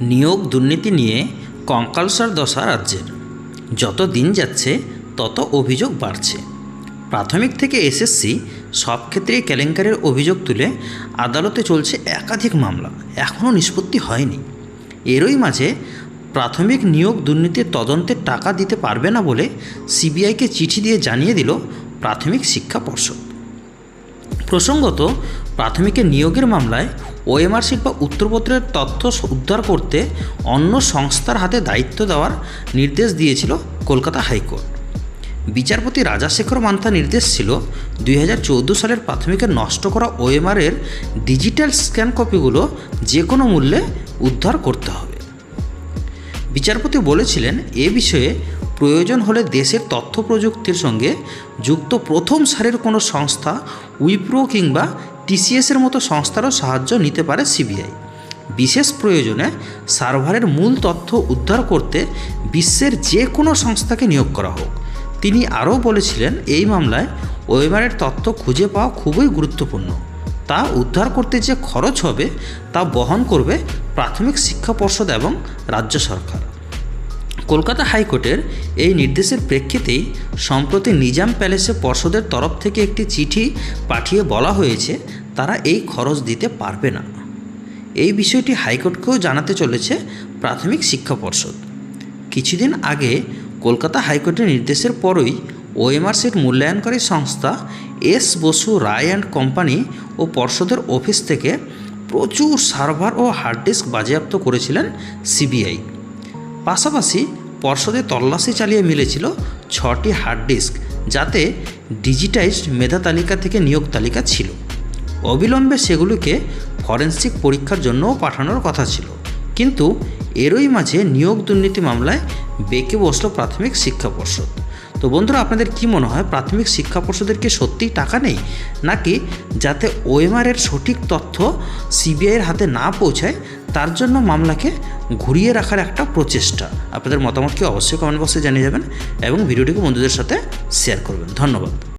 নিয়োগ দুর্নীতি নিয়ে কঙ্কালসার দশা রাজ্যের। যত দিন যাচ্ছে, তত অভিযোগ বাড়ছে। প্রাথমিক থেকে এসএসসি সব ক্ষেত্রেই কেলেঙ্কারির অভিযোগ তুলে আদালতে চলছে একাধিক মামলা। এখনও নিষ্পত্তি হয়নি। এরই মাঝে প্রাথমিক নিয়োগ দুর্নীতির তদন্তে টাকা দিতে পারবে না বলে সিবিআইকে চিঠি দিয়ে জানিয়ে দিল প্রাথমিক শিক্ষা পর্ষদ। প্রসঙ্গত, প্রাথমিকে নিয়োগের মামলায় ওএমআরসিট বা উত্তরপত্রের তথ্য উদ্ধার করতে অন্য সংস্থার হাতে দায়িত্ব দেওয়ার নির্দেশ দিয়েছিল কলকাতা হাইকোর্ট। বিচারপতি রাজাশেখর মান্থা নির্দেশ ছিল দুই হাজার চৌদ্দ সালের প্রাথমিকে নষ্ট করা ওএমআরের ডিজিটাল স্ক্যান কপিগুলো যে কোনো মূল্যে উদ্ধার করতে হবে। বিচারপতি বলেছিলেন, এ বিষয়ে প্রয়োজন হলে দেশের তথ্য প্রযুক্তির সঙ্গে যুক্ত প্রথম সারির কোনো সংস্থা, উইপ্রো কিংবা টিসিএসের মতো সংস্থারও সাহায্য নিতে পারে সিবিআই। বিশেষ প্রয়োজনে সার্ভারের মূল তথ্য উদ্ধার করতে বিশ্বের যে কোনো সংস্থাকে নিয়োগ করা হোক। তিনি আরও বলেছিলেন, এই মামলায় ওয়েবারের তথ্য খুঁজে পাওয়া খুবই গুরুত্বপূর্ণ। তা উদ্ধার করতে যে খরচ হবে তা বহন করবে প্রাথমিক শিক্ষা পর্ষদ এবং রাজ্য সরকার। কলকাতা হাইকোর্টের এই নির্দেশের প্রেক্ষিতেই সম্প্রতি নিজাম প্যালেসে পর্ষদের তরফ থেকে একটি চিঠি পাঠিয়ে বলা হয়েছে, তারা এই খরচ দিতে পারবে না। এই বিষয়টি হাইকোর্টকেও জানাতে চলেছে প্রাথমিক শিক্ষা পর্ষদ। কিছুদিন আগে কলকাতা হাইকোর্টের নির্দেশের পরই ওএমআর সিট মূল্যায়নকারী সংস্থা S Basu Roy and company ও পর্ষদের অফিস থেকে প্রচুর সার্ভার ও হার্ড ডিস্ক বাজেয়াপ্ত করেছিলেন সিবিআই। পাশাপাশি পর্ষদে তল্লাশি চালিয়ে মিলেছিল ছটি হার্ড ডিস্ক যাতে ডিজিটাইজড মেধা তালিকা থেকে নিয়োগ তালিকা ছিল। অবিলম্বে সেগুলিকে ফরেন্সিক পরীক্ষার জন্যও পাঠানোর কথা ছিল। কিন্তু এরই মাঝে নিয়োগ দুর্নীতি মামলায় বেঁকে বসল প্রাথমিক শিক্ষা পর্ষদ। তো বন্ধুরা, আপনাদের কি মনে হয়, প্রাথমিক শিক্ষা পর্ষদের কি সত্যিই টাকা নেই? নাকি যাতে ওএমআরের সঠিক তথ্য সিবিআইয়ের হাতে না পৌঁছায় তার জন্য মামলাকে ঘুরিয়ে রাখার একটা প্রচেষ্টা। আপনাদের মতামতকে অবশ্যই কমেন্ট বক্সে জানিয়ে যাবেন এবং ভিডিওটিকে বন্ধুদের সাথে শেয়ার করবেন। ধন্যবাদ।